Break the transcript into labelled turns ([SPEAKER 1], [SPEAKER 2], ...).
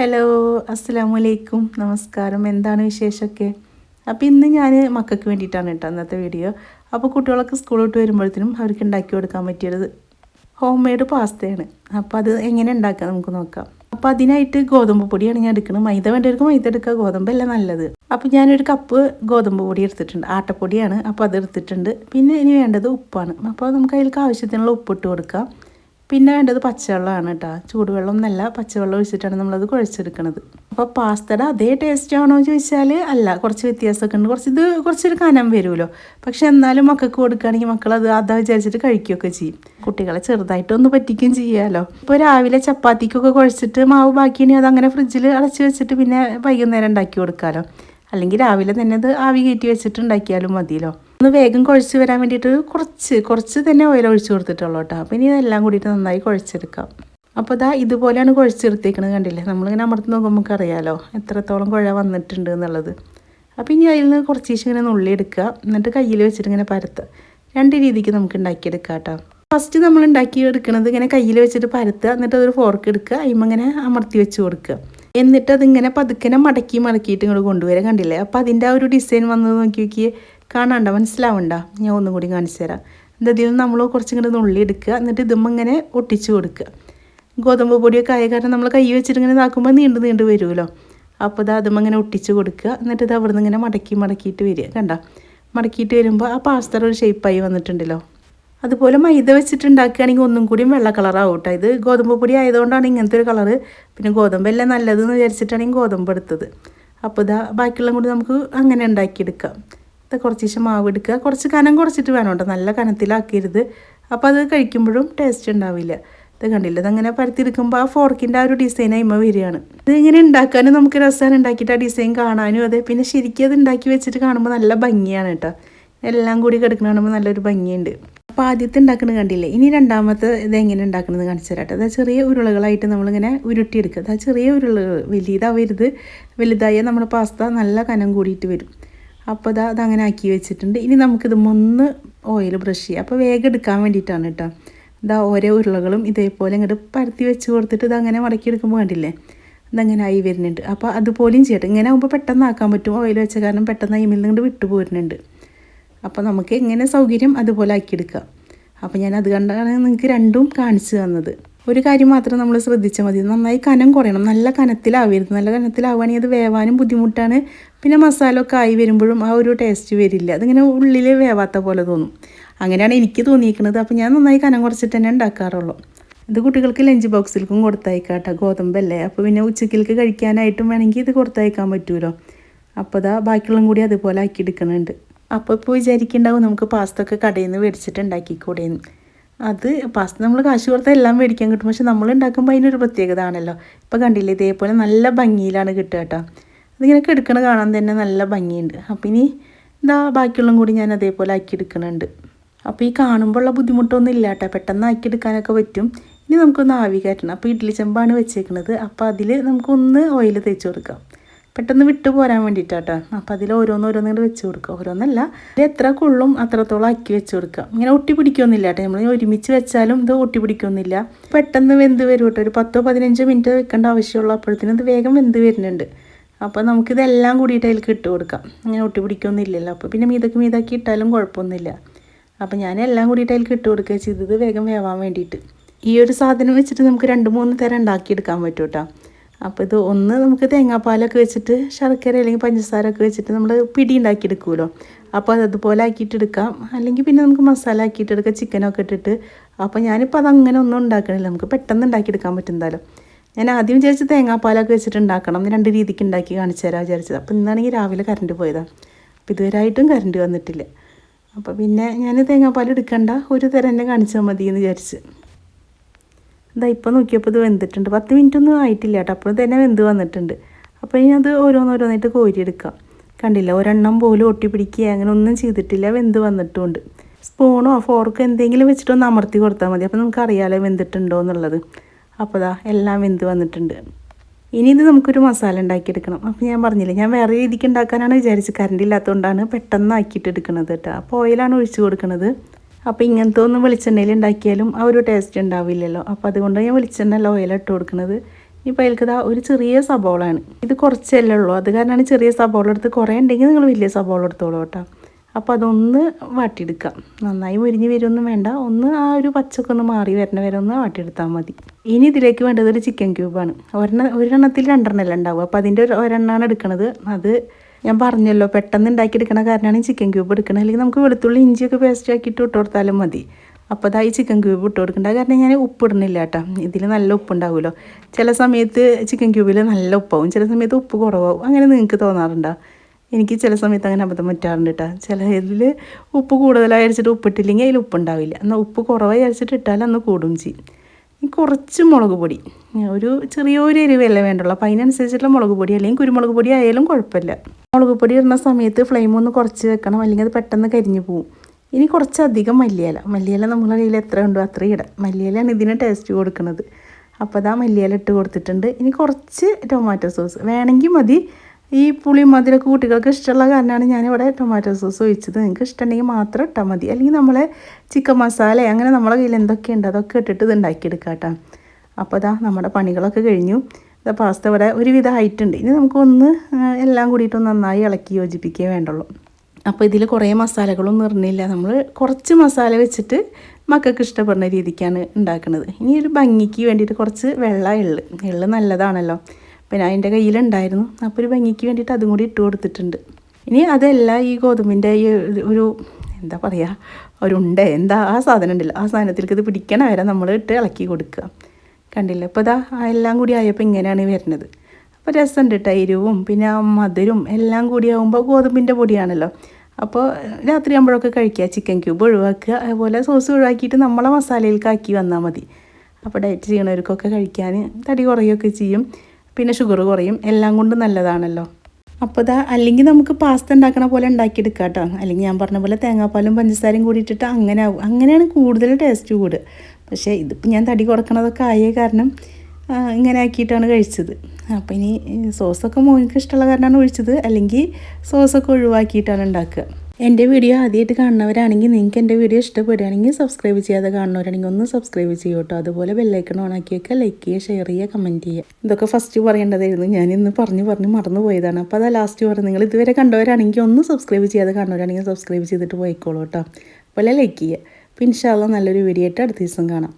[SPEAKER 1] Hello അസ്സാം വലൈക്കും നമസ്കാരം എന്താണ് വിശേഷമൊക്കെ? അപ്പോൾ ഇന്ന് ഞാൻ മക്കൾക്ക് വേണ്ടിയിട്ടാണ് കേട്ടോ അന്നത്തെ വീഡിയോ അപ്പോൾ കുട്ടികളൊക്കെ സ്കൂൾ വിട്ട് വരുമ്പോഴത്തേനും അവർക്ക് ഉണ്ടാക്കി കൊടുക്കാൻ പറ്റിയത് ഹോം മെയ്ഡ് പാസ്തയാണ് അപ്പോൾ അത് എങ്ങനെ ഉണ്ടാക്കാം നമുക്ക് നോക്കാം. അപ്പോൾ അതിനായിട്ട് ഗോതമ്പ് പൊടിയാണ് ഞാൻ എടുക്കുന്നത് മൈദ വേണ്ടവർക്ക് മൈദ എടുക്കുക ഗോതമ്പല്ല നല്ലത്. അപ്പോൾ ഞാനൊരു കപ്പ് ഗോതമ്പ് പൊടി എടുത്തിട്ടുണ്ട്. ആട്ടപ്പൊടിയാണ്. അപ്പോൾ അത് എടുത്തിട്ടുണ്ട്. പിന്നെ ഇനി വേണ്ടത് ഉപ്പാണ്. അപ്പോൾ നമുക്ക് അതിലേക്ക് ആവശ്യത്തിനുള്ള ഉപ്പിട്ട് കൊടുക്കാം. പിന്നെ വേണ്ടത് പച്ചവെള്ളമാണ് കേട്ടോ. ചൂടുവെള്ളം എന്നല്ല പച്ചവെള്ളം ഒഴിച്ചിട്ടാണ് നമ്മളത് കുഴച്ചെടുക്കുന്നത് അപ്പോൾ പാസ്തയുടെ അതേ ടേസ്റ്റ് ആണോ എന്ന് ചോദിച്ചാൽ അല്ല കുറച്ച് വ്യത്യാസമൊക്കെ ഉണ്ട്. കുറച്ച് ഇത് കുറച്ചൊരു കനം വരുമല്ലോ. പക്ഷെ എന്നാലും മക്കൾക്ക് കൊടുക്കുകയാണെങ്കിൽ മക്കൾ അത് അതാ വിചാരിച്ചിട്ട് കഴിക്കുകയൊക്കെ ചെയ്യും. കുട്ടികളെ ചെറുതായിട്ടൊന്ന് പറ്റിക്കുകയും ചെയ്യാമല്ലോ ഇപ്പോൾ രാവിലെ ചപ്പാത്തിക്കൊക്കെ കുഴച്ചിട്ട് മാവ് ബാക്കിയാണെങ്കിൽ അതങ്ങനെ ഫ്രിഡ്ജിൽ അടച്ച് വെച്ചിട്ട് പിന്നെ വൈകുന്നേരം ഉണ്ടാക്കി കൊടുക്കാമല്ലോ അല്ലെങ്കിൽ രാവിലെ തന്നെ അത് ആവി കയറ്റി വെച്ചിട്ട് ഉണ്ടാക്കിയാലും മതിയല്ലോ. ഒന്ന് വേഗം കുഴച്ച് വരാൻ വേണ്ടിയിട്ട് കുറച്ച് കുറച്ച് തന്നെ ഓയിൽ ഒഴിച്ച് കൊടുത്തിട്ടുള്ളൂ കേട്ടോ. അപ്പം ഇനി ഇതെല്ലാം കൂടിയിട്ട് നന്നായി കുഴച്ചെടുക്കാം. അപ്പോൾ ഇതാ ഇതുപോലെയാണ് കുഴച്ചെടുത്തേക്കണത് കണ്ടില്ലേ? നമ്മളിങ്ങനെ അമർത്ത് നോക്കുമ്പോൾ നമുക്ക് അറിയാലോ എത്രത്തോളം കുഴ വന്നിട്ടുണ്ട് എന്നുള്ളത്. അപ്പോൾ ഇനി അതിൽ നിന്ന് കുറച്ച് ദിവസം ഇങ്ങനെ നുള്ളിയെടുക്കുക എന്നിട്ട് കയ്യിൽ വെച്ചിട്ട് ഇങ്ങനെ പരത്തുക രണ്ട് രീതിക്ക് നമുക്ക് ഉണ്ടാക്കിയെടുക്കാം കേട്ടോ. ഫസ്റ്റ് നമ്മൾ ഉണ്ടാക്കി എടുക്കുന്നത് ഇങ്ങനെ കയ്യിൽ വെച്ചിട്ട് പരത്തുക എന്നിട്ട് അതൊരു ഫോർക്ക് എടുക്കുക. അതിമ്മ ഇങ്ങനെ അമർത്തി വെച്ച് കൊടുക്കുക. എന്നിട്ട് അതിങ്ങനെ പതുക്കനെ മടക്കി മടക്കിയിട്ട് ഇങ്ങോട്ട് കൊണ്ടുവരാൻ കണ്ടില്ലേ? അപ്പോൾ അതിന്റെ ആ ഒരു ഡിസൈൻ വന്നത് നോക്കി നോക്കി കാണാണ്ട മനസ്സിലാവണ്ട. ഞാൻ ഒന്നും കൂടി കാണിച്ചു തരാം. ഇതിൽ നമ്മൾ കുറച്ചും കൂടെ നുള്ളി എടുക്കുക. എന്നിട്ട് ഇതുമ്മ ഇങ്ങനെ ഒട്ടിച്ച് കൊടുക്കുക. ഗോതമ്പ് പൊടിയൊക്കെ ആയ കാരണം നമ്മൾ കൈ വെച്ചിട്ട് ഇങ്ങനെ ഇതാക്കുമ്പോൾ നീണ്ട് നീണ്ട് വരുമല്ലോ. അപ്പോൾ ഇത് അതും ഇങ്ങനെ ഒട്ടിച്ച് കൊടുക്കുക. എന്നിട്ട് ഇത് അവിടെ നിന്ന് ഇങ്ങനെ മടക്കി മടക്കിയിട്ട് വരിക. കണ്ട? മടക്കിയിട്ട് വരുമ്പോൾ ആ പാസ്തർ ഒരു ഷേപ്പായി വന്നിട്ടുണ്ടല്ലോ. അതുപോലെ മൈദ വെച്ചിട്ട് ഉണ്ടാക്കുകയാണെങ്കിൽ ഒന്നും കൂടിയും വെള്ള കളറാവും കേട്ടോ ഇത് ഗോതമ്പ് പൊടി ആയതുകൊണ്ടാണ് ഇങ്ങനത്തെ ഒരു കളറ് പിന്നെ ഗോതമ്പല്ലേ നല്ലതെന്ന് വിചാരിച്ചിട്ടാണ് ഈ ഗോതമ്പ് എടുത്തത്. അപ്പോൾ ഇതാ ബാക്കിയുള്ള കൂടി നമുക്ക് അങ്ങനെ ഉണ്ടാക്കിയെടുക്കാം. ഇത് കുറച്ച് ശേഷം മാവ് എടുക്കുക കുറച്ച് കനം കുറച്ചിട്ട് വേണം കേട്ടോ നല്ല കനത്തിലാക്കരുത്. അപ്പോൾ അത് കഴിക്കുമ്പോഴും ടേസ്റ്റ് ഉണ്ടാവില്ല. ഇത് കണ്ടില്ല? ഇതങ്ങനെ പരത്തിയെടുക്കുമ്പോൾ ആ ഫോർക്കിന്റെ ആ ഒരു ഡിസൈൻ അയിമ വരികയാണ്. ഇത് ഇങ്ങനെ ഉണ്ടാക്കാനും നമുക്ക് രസമാണ് ഉണ്ടാക്കിയിട്ട് ആ ഡിസൈൻ കാണാനും അതെ. പിന്നെ ശരിക്കും അത് ഉണ്ടാക്കി വെച്ചിട്ട് കാണുമ്പോൾ നല്ല ഭംഗിയാണ് കേട്ടോ. എല്ലാം കൂടി കിടക്കുന്ന നല്ലൊരു ഭംഗിയുണ്ട്. അപ്പോൾ ആദ്യത്തെ ഉണ്ടാക്കുന്നത് കണ്ടില്ലേ? ഇനി രണ്ടാമത്തെ ഇത് എങ്ങനെ ഉണ്ടാക്കുന്നത് കാണിച്ചു തരാട്ടെ. അതായത് ചെറിയ ഉരുളകളായിട്ട് നമ്മളിങ്ങനെ ഉരുട്ടിയെടുക്കുക. അതായത് ചെറിയ ഉരുളകൾ. വലിയതാവരുത് വലുതായ നമ്മുടെ പാസ്ത നല്ല കനം കൂടിയിട്ട് വരും. അപ്പോൾ ഇതാ അതങ്ങനെ ആക്കി വെച്ചിട്ടുണ്ട്. ഇനി നമുക്കിത് ഒന്ന് ഓയിൽ ബ്രഷ് ചെയ്യാം. അപ്പോൾ വേഗം എടുക്കാൻ വേണ്ടിയിട്ടാണ് കേട്ടോ. ഇതാ ഓരോ ഉരുളകളും ഇതേപോലെ ഇങ്ങോട്ട് പരത്തി വെച്ച് കൊടുത്തിട്ട് ഇതങ്ങനെ മടക്കി എടുക്കുമ്പോൾ കണ്ടില്ലേ? ഇതങ്ങനെ ആയി വരുന്നുണ്ട്. അപ്പോൾ അതുപോലെയും ചെയ്യട്ടെ. ഇങ്ങനെ ആകുമ്പോൾ പെട്ടെന്ന് ആക്കാൻ പറ്റും. ഓയിൽ വെച്ച കാരണം പെട്ടെന്ന് അയിമിൽ നിന്ന് വിട്ടു പോരുന്നുണ്ട്. അപ്പോൾ നമുക്ക് എങ്ങനെ സൗകര്യം അതുപോലെ ആക്കിയെടുക്കാം അപ്പോൾ ഞാൻ അത് കണ്ടാണ് നിങ്ങൾക്ക് രണ്ടും കാണിച്ചു തന്നത്. ഒരു കാര്യം മാത്രം നമ്മൾ ശ്രദ്ധിച്ചാൽ മതി. നന്നായി കനം കുറയണം. നല്ല കനത്തിലാവരുത്. നല്ല കനത്തിലാവുകയാണെങ്കിൽ അത് വേവാനും ബുദ്ധിമുട്ടാണ്. പിന്നെ മസാല ഒക്കെ ആയി വരുമ്പോഴും ആ ഒരു ടേസ്റ്റ് വരില്ല. അതിങ്ങനെ ഉള്ളിൽ വേവാത്ത പോലെ തോന്നും. അങ്ങനെയാണ് എനിക്ക് തോന്നിയിരിക്കുന്നത്. അപ്പോൾ ഞാൻ നന്നായി കനം കുറച്ചിട്ട് തന്നെ ഉണ്ടാക്കാറുള്ളൂ. ഇത് കുട്ടികൾക്ക് ലഞ്ച് ബോക്സിലേക്കും കൊടുത്തയക്കാട്ടെ. ഗോതമ്പല്ലേ അപ്പോൾ പിന്നെ ഉച്ചക്കിലേക്ക് കഴിക്കാനായിട്ടും വേണമെങ്കിൽ ഇത് കൊടുത്തയക്കാൻ പറ്റുമല്ലോ അപ്പോൾ ഇതാ ബാക്കിയുള്ളതും കൂടി അതുപോലെ ആക്കി എടുക്കുന്നുണ്ട് അപ്പോൾ ഇപ്പോൾ വിചാരിക്കുന്നുണ്ടാവും നമുക്ക് പാസ്തൊക്കെ കടയിൽ നിന്ന് മേടിച്ചിട്ട് ഉണ്ടാക്കിക്കൂടെയെന്ന് അത് പാസ്ത നമ്മൾ കാശ് കൊടുത്താൽ എല്ലാം മേടിക്കാൻ കിട്ടും. പക്ഷെ നമ്മൾ ഉണ്ടാക്കുമ്പോൾ അതിനൊരു പ്രത്യേകത ആണല്ലോ ഇപ്പോൾ കണ്ടില്ലേ ഇതേപോലെ നല്ല ഭംഗിയിലാണ് കിട്ടുക കേട്ടോ അതിങ്ങനെ എടുക്കണ കാണാൻ തന്നെ നല്ല ഭംഗിയുണ്ട്. അപ്പം ഇനി ഇതാ ബാക്കിയുള്ളതും കൂടി ഞാൻ അതേപോലെ ആക്കി എടുക്കുന്നുണ്ട്. അപ്പോൾ ഈ കാണുമ്പോഴുള്ള ബുദ്ധിമുട്ടൊന്നും ഇല്ല കേട്ടോ പെട്ടെന്ന് ആക്കി എടുക്കാനൊക്കെ പറ്റും. ഇനി നമുക്കൊന്ന് ആവി കയറ്റണം. അപ്പോൾ ഇഡ്ഡലി ചെമ്പാണ് വെച്ചേക്കുന്നത് അപ്പോൾ അതിൽ നമുക്കൊന്ന് ഓയിൽ തേച്ച് കൊടുക്കാം. പെട്ടെന്ന് വിട്ടു പോരാൻ വേണ്ടിയിട്ടാട്ടോ അപ്പോൾ അതിൽ ഓരോന്നോരോന്നും ഓരോന്നിങ്ങനെ വെച്ച് കൊടുക്കുക. ഓരോന്നല്ല ഇത് എത്ര കൊള്ളും അത്രത്തോളം ആക്കി വെച്ച് കൊടുക്കുക. ഇങ്ങനെ ഒട്ടി പിടിക്കൊന്നുമില്ല കേട്ടോ. നമ്മൾ ഒരുമിച്ച് വെച്ചാലും ഇത് ഒട്ടി പിടിക്കൊന്നുമില്ല പെട്ടെന്ന് വെന്ത് വരും കേട്ടോ. ഒരു പത്തോ പതിനഞ്ചോ മിനിറ്റ് വെക്കേണ്ട ആവശ്യമുള്ള അപ്പോഴത്തേനും ഇത് വേഗം വെന്ത് വരുന്നുണ്ട്. അപ്പോൾ നമുക്കിതെല്ലാം കൂടിയിട്ട് അതിലേക്ക് ഇട്ട് കൊടുക്കാം. അങ്ങനെ ഒട്ടി പിടിക്കൊന്നുമില്ലല്ലോ അപ്പോൾ പിന്നെ മീതക്ക് മീതാക്കി ഇട്ടാലും കുഴപ്പമൊന്നുമില്ല. അപ്പോൾ ഞാൻ എല്ലാം കൂടിയിട്ട് അതിലേക്ക് ഇട്ട് കൊടുക്കുക ചെയ്തത്. വേഗം വേവാൻ വേണ്ടിയിട്ട്. ഈ ഒരു സാധനം വെച്ചിട്ട് നമുക്ക് രണ്ട് മൂന്ന് തരം ഉണ്ടാക്കിയെടുക്കാൻ പറ്റും കേട്ടോ. അപ്പോൾ ഇത് ഒന്ന് നമുക്ക് തേങ്ങാപ്പാലൊക്കെ വെച്ചിട്ട് ശർക്കര അല്ലെങ്കിൽ പഞ്ചസാര ഒക്കെ വെച്ചിട്ട് നമ്മൾ പിടി ഉണ്ടാക്കിയെടുക്കുമല്ലോ. അപ്പോൾ അത് അതുപോലെ ആക്കിയിട്ട് എടുക്കാം അല്ലെങ്കിൽ പിന്നെ നമുക്ക് മസാല ആക്കിയിട്ട് എടുക്കാം ചിക്കനൊക്കെ ഇട്ടിട്ട്. അപ്പോൾ ഞാനിപ്പോൾ അതങ്ങനെ ഒന്നും ഉണ്ടാക്കണില്ല. നമുക്ക് പെട്ടെന്ന് ഉണ്ടാക്കിയെടുക്കാൻ പറ്റും എന്തായാലും. ഞാൻ ആദ്യം വിചാരിച്ച് തേങ്ങാപ്പാലൊക്കെ വെച്ചിട്ട് ഉണ്ടാക്കണം രണ്ട് രീതിക്ക് ഉണ്ടാക്കി കാണിച്ചു തരാം വിചാരിച്ചത്. അപ്പോൾ ഇന്നാണെങ്കിൽ രാവിലെ കറണ്ട് പോയതാണ് അപ്പോൾ ഇതുവരെയായിട്ടും കറണ്ട് വന്നിട്ടില്ല. അപ്പോൾ പിന്നെ ഞാൻ തേങ്ങാപ്പാൽ എടുക്കണ്ട. ഒരു തരം തന്നെ കാണിച്ചാൽ മതി എന്ന് വിചാരിച്ച്. ഇതാ ഇപ്പോൾ നോക്കിയപ്പോൾ ഇത് വെന്തിട്ടുണ്ട്. പത്ത് മിനിറ്റ് ഒന്നും ആയിട്ടില്ല കേട്ടോ. അപ്പോൾ തന്നെ വെന്ത് വന്നിട്ടുണ്ട്. അപ്പോൾ ഇനി അത് ഓരോന്നോരോന്നായിട്ട് കോരിയെടുക്കാം. കണ്ടില്ല? ഒരെണ്ണം പോലും ഒട്ടിപ്പിടിക്കുക അങ്ങനെ ഒന്നും ചെയ്തിട്ടില്ല. വെന്ത് വന്നിട്ടുമുണ്ട് സ്പൂണോ ഫോർക്കോ എന്തെങ്കിലും വെച്ചിട്ടൊന്ന് അമർത്തി കൊടുത്താൽ മതി. അപ്പോൾ നമുക്ക് അറിയാലോ വെന്തിട്ടുണ്ടോ എന്നുള്ളത്. അപ്പോൾ ദാ എല്ലാം വെന്ത് വന്നിട്ടുണ്ട്. ഇനി ഇത് നമുക്കൊരു മസാല ഉണ്ടാക്കിയെടുക്കണം. അപ്പോൾ ഞാൻ പറഞ്ഞില്ല ഞാൻ വേറെ രീതിക്ക് ഉണ്ടാക്കാനാണ് വിചാരിച്ചത്. കറണ്ട് ഇല്ലാത്തതുകൊണ്ടാണ് പെട്ടെന്ന് ആക്കിയിട്ട് എടുക്കുന്നത് കേട്ടോ അപ്പോൾ ഓയിലാണ് ഒഴിച്ചു കൊടുക്കുന്നത് അപ്പോൾ ഇങ്ങനത്തെ ഒന്നും വെളിച്ചെണ്ണയിൽ ഉണ്ടാക്കിയാലും ആ ഒരു ടേസ്റ്റ് ഉണ്ടാവില്ലല്ലോ. അപ്പോൾ അതുകൊണ്ട് ഞാൻ വെളിച്ചെണ്ണ ഓയിൽ ഇട്ട് കൊടുക്കുന്നത്. ഇപ്പോൾ അതിൽക്കത് ഒരു ചെറിയ സബോളാണ്. ഇത് കുറച്ചല്ലേ ഉള്ളൂ. അത് കാരണമാണ് ചെറിയ സബോള എടുത്ത് കുറേ ഉണ്ടെങ്കിൽ നിങ്ങൾ വലിയ സബോള എടുത്തോളൂ കേട്ടോ. അപ്പോൾ അതൊന്ന് വാട്ടിയെടുക്കാം. നന്നായി മുരിഞ്ഞ് വരുമൊന്നും വേണ്ട. ഒന്ന് ആ ഒരു പച്ചക്ക് ഒന്ന് മാറി വരണ വരെ ഒന്ന് വാട്ടിയെടുത്താൽ മതി. ഇനി ഇതിലേക്ക് വേണ്ടത് ഒരു ചിക്കൻ ക്യൂബാണ് ഒരെണ്ണ ഒരെണ്ണത്തിൽ രണ്ടെണ്ണമല്ല ഉണ്ടാവും അപ്പോൾ അതിന്റെ ഒരു ഒരെണ്ണമാണ് എടുക്കുന്നത് അത് ഞാൻ പറഞ്ഞല്ലോ പെട്ടെന്ന് ഉണ്ടാക്കിയെടുക്കണ കാരണമാണ് ചിക്കൻ ക്യൂബ് എടുക്കണത്. അല്ലെങ്കിൽ നമുക്ക് വെളുത്തുള്ളി ഇഞ്ചിയൊക്കെ പേസ്റ്റ് ആക്കിയിട്ട് ഇട്ട് കൊടുത്താലും മതി. അപ്പോൾ അതായി ചിക്കൻ ക്യൂബ് ഇട്ട് കൊടുക്കേണ്ട. കാരണം ഞാൻ ഉപ്പ് ഇടുന്നില്ല കേട്ടോ. ഇതിൽ നല്ല ഉപ്പ് ഉണ്ടാവുമല്ലോ. ചില സമയത്ത് ചിക്കൻ ക്യൂബിൽ നല്ല ഉപ്പാവും. ചില സമയത്ത് ഉപ്പ് കുറവാകും അങ്ങനെ നിങ്ങൾക്ക് തോന്നാറുണ്ടോ? എനിക്ക് ചില സമയത്ത് അങ്ങനെ അബദ്ധം പറ്റാറുണ്ട് കേട്ടോ. ചില ഇതിൽ ഉപ്പ് കൂടുതലായി അരച്ചിട്ട് ഉപ്പിട്ടില്ലെങ്കിൽ അതിൽ ഉപ്പ് ഉണ്ടാവില്ല. എന്നാൽ ഉപ്പ് കുറവായി അരച്ചിട്ട് ഇട്ടാൽ അന്ന് കൂടും ചെയ്യും. കുറച്ച് മുളക് പൊടി. ഒരു ചെറിയൊരു എരിവല്ലേ വേണ്ടുള്ളൂ. അപ്പോൾ അതിനനുസരിച്ചിട്ടുള്ള മുളക് പൊടി അല്ലെങ്കിൽ കുരുമുളക് പൊടി ആയാലും കുഴപ്പമില്ല. മുളക് പൊടി ഇടുന്ന സമയത്ത് ഫ്ലെയിം ഒന്ന് കുറച്ച് വെക്കണം. അല്ലെങ്കിൽ അത് പെട്ടെന്ന് കരിഞ്ഞു പോകും ഇനി കുറച്ചധികം മല്ലിയില. മല്ലിയില നമ്മളെ കയ്യിൽ എത്ര ഉണ്ടോ അത്രയും ഇടാം. മല്ലിയിലാണ് ഇതിന് ടേസ്റ്റ് കൊടുക്കുന്നത്. അപ്പോൾ അതാ മല്ലിയില ഇട്ട് കൊടുത്തിട്ടുണ്ട്. ഇനി കുറച്ച് ടൊമാറ്റോ സോസ് വേണമെങ്കിൽ മതി ഈ പുളി മധുരമൊക്കെ കുട്ടികൾക്ക് ഇഷ്ടമുള്ള കാരണമാണ് ഞാനിവിടെ ടൊമാറ്റോ സോസ് ഒഴിച്ചത്. നിങ്ങൾക്ക് ഇഷ്ടമുണ്ടെങ്കിൽ മാത്രം ഇട്ടാൽ മതി. അല്ലെങ്കിൽ നമ്മളെ ചിക്കൻ മസാല അങ്ങനെ നമ്മളെ കയ്യിൽ എന്തൊക്കെയുണ്ട് അതൊക്കെ ഇട്ടിട്ട് ഇത് ഉണ്ടാക്കിയെടുക്കാം കേട്ടോ. അപ്പോൾ അതാ നമ്മുടെ പണികളൊക്കെ കഴിഞ്ഞു. ഇതാ പാസ്ത ഇവിടെ ഒരുവിധ ഹൈറ്റ് ഉണ്ട്. ഇനി നമുക്കൊന്ന് എല്ലാം കൂടിയിട്ട് നന്നായി ഇളക്കി യോജിപ്പിക്കുകയേ വേണ്ടുള്ളൂ. അപ്പോൾ ഇതിൽ കുറേ മസാലകളൊന്നും നിറഞ്ഞില്ല. നമ്മൾ കുറച്ച് മസാല വെച്ചിട്ട് മക്കൾക്ക് ഇഷ്ടപ്പെടുന്ന രീതിക്കാണ് ഉണ്ടാക്കുന്നത്. ഇനി ഒരു ഭംഗിക്ക് വേണ്ടിയിട്ട് കുറച്ച് വെള്ള എള്ള് എള്ള് നല്ലതാണല്ലോ. പിന്നെ അതിന്റെ കയ്യിലുണ്ടായിരുന്നു. അപ്പോൾ ഒരു ഭംഗിക്ക് വേണ്ടിയിട്ട് അതും കൂടി ഇട്ട് കൊടുത്തിട്ടുണ്ട്. ഇനി അതല്ല ഈ ഗോതമ്പിന്റെ ഈ ഒരു എന്താ പറയുക ഒരു ഉണ്ട എന്താ ആ സാധനം ഉണ്ടല്ലോ. ആ സാധനത്തിലേക്ക് ഇത് പിടിക്കണ വരെ നമ്മൾ ഇട്ട് ഇളക്കി കൊടുക്കുക. കണ്ടില്ല? അപ്പോൾ ഇതാ എല്ലാം കൂടി ആയപ്പോൾ ഇങ്ങനെയാണ് വരുന്നത്. അപ്പോൾ രസമുണ്ട് കേട്ടോ എരിവും പിന്നെ ആ മധുരവും എല്ലാം കൂടി ആകുമ്പോൾ ഗോതമ്പിന്റെ പൊടിയാണല്ലോ. അപ്പോൾ രാത്രി ആകുമ്പോഴൊക്കെ കഴിക്കുക. ചിക്കൻ ക്യൂബ് ഒഴിവാക്കുക. അതുപോലെ സോസ് ഒഴിവാക്കിയിട്ട് നമ്മളെ മസാലയിലേക്ക് ആക്കി വന്നാൽ മതി. അപ്പോൾ ഡയറ്റ് ചെയ്യണവർക്കൊക്കെ കഴിക്കാൻ തടി കുറയുകയൊക്കെ ചെയ്യും. പിന്നെ ഷുഗർ കുറയും. എല്ലാം കൊണ്ട് നല്ലതാണല്ലോ. അപ്പോൾ ഇതാ അല്ലെങ്കിൽ നമുക്ക് പാസ്ത ഉണ്ടാക്കണ പോലെ ഉണ്ടാക്കിയെടുക്കുക കേട്ടോ അല്ലെങ്കിൽ ഞാൻ പറഞ്ഞ പോലെ തേങ്ങാപ്പാലും പഞ്ചസാരയും കൂടി ഇട്ടിട്ട് അങ്ങനെ ആവും. അങ്ങനെയാണ് കൂടുതൽ ടേസ്റ്റ് കൂടുക പക്ഷേ ഇതിപ്പോൾ ഞാൻ തടി കുറക്കണതൊക്കെ ആയേ കാരണം ഇങ്ങനെ ആക്കിയിട്ടാണ് കഴിച്ചത്. അപ്പോൾ ഇനി സോസൊക്കെ മോനിക്ക് ഇഷ്ടമുള്ള കാരണമാണ് ഒഴിച്ചത്. അല്ലെങ്കിൽ സോസൊക്കെ ഒഴിവാക്കിയിട്ടാണ് ഉണ്ടാക്കുക. എന്റെ വീഡിയോ ആദ്യമായിട്ട് കാണുന്നവരാണെങ്കിൽ നിങ്ങൾക്ക് എന്റെ വീഡിയോ ഇഷ്ടപ്പെടുകയാണെങ്കിൽ സബ്സ്ക്രൈബ് ചെയ്യാതെ കാണുന്നവരാണെങ്കിൽ ഒന്ന് സബ്സ്ക്രൈബ് ചെയ്യൂ കേട്ടോ. അതുപോലെ ബെല്ലൈക്കൺ ഓണാക്കിയൊക്കെ ലൈക്ക് ചെയ്യുക ഷെയർ ചെയ്യുക കമന്റ് ചെയ്യുക. ഇതൊക്കെ ഫസ്റ്റ് പറയേണ്ടതായിരുന്നു. ഞാൻ ഇന്ന് പറഞ്ഞു പറഞ്ഞ് മറന്നു പോയതാണ്. അപ്പോൾ അതാ ലാസ്റ്റ് പറഞ്ഞു നിങ്ങൾ ഇതുവരെ കണ്ടവരാണെങ്കിൽ ഒന്ന് സബ്സ്ക്രൈബ് ചെയ്യാതെ കാണുന്നവരാണെങ്കിൽ സബ്സ്ക്രൈബ് ചെയ്തിട്ട് പോയിക്കോളൂ കേട്ടോ. അതുപോലെ ലൈക്ക് ചെയ്യുക. അപ്പോൾ ഇൻഷാല്ല നല്ലൊരു വീഡിയോ ആയിട്ട് അടുത്ത ദിവസം കാണാം.